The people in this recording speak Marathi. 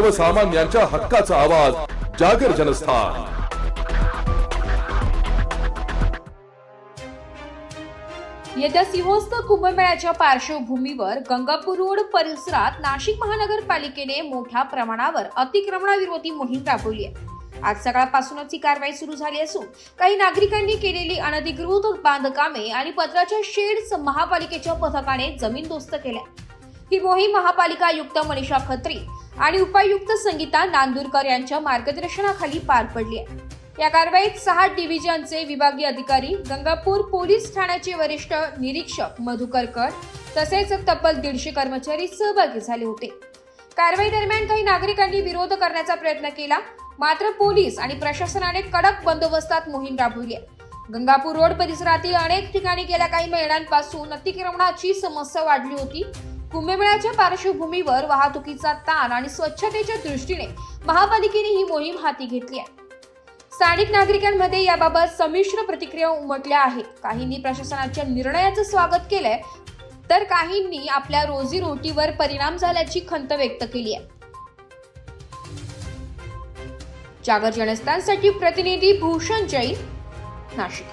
सर्वसामान्यांच्या हक्काचा आवाज जागर जनस्थान. येत्या सिंहस्थ कुंभमेळ्याच्या पार्श्वभूमीवर गंगापूर रोड परिसरात नाशिक महानगरपालिकेने मोठ्या प्रमाणावर अतिक्रमणाविरोधी मोहीम राबवली आहे. आज सकाळपासूनच ही कारवाई सुरू झाली असून काही नागरिकांनी केलेली अनधिकृत बांधकामे आणि पत्राच्या शेड्स महापालिकेच्या पथकाने जमीनदोस्त केल्या. ही मोहीम महापालिका आयुक्त मनीषा खत्री आणि उपायुक्त संगीता नांदूरकर यांच्या मार्गदर्शनाखाली पार पडली आहे. या कारवाईत सहा डिव्हिजनचे विभागीय अधिकारी गंगापूर पोलीस ठाण्याचे वरिष्ठ निरीक्षक मधुकरकर तसेच तब्बल दीडशे कर्मचारी सहभागी झाले होते. कारवाई दरम्यान काही नागरिकांनी विरोध करण्याचा प्रयत्न केला मात्र पोलीस आणि प्रशासनाने कडक बंदोबस्तात मोहीम राबवली आहे. गंगापूर रोड परिसरातील अनेक ठिकाणी गेल्या काही महिन्यांपासून अतिक्रमणाची समस्या वाढली होती कुंभमेळ्याच्या पार्श्वभूमीवर वाहतुकीचा ताण आणि स्वच्छतेच्या दृष्टीने महापालिकेने ही मोहीम हाती घेतली आहे. स्थानिक नागरिकांमध्ये याबाबत संमिश्र प्रतिक्रिया उमटल्या आहेत काहींनी प्रशासनाच्या निर्णयाचं स्वागत केलंय तर काहींनी आपल्या रोजीरोटीवर परिणाम झाल्याची खंत व्यक्त केली आहे. जागर जनस्थानसाठी प्रतिनिधी भूषण जैन नाशिक.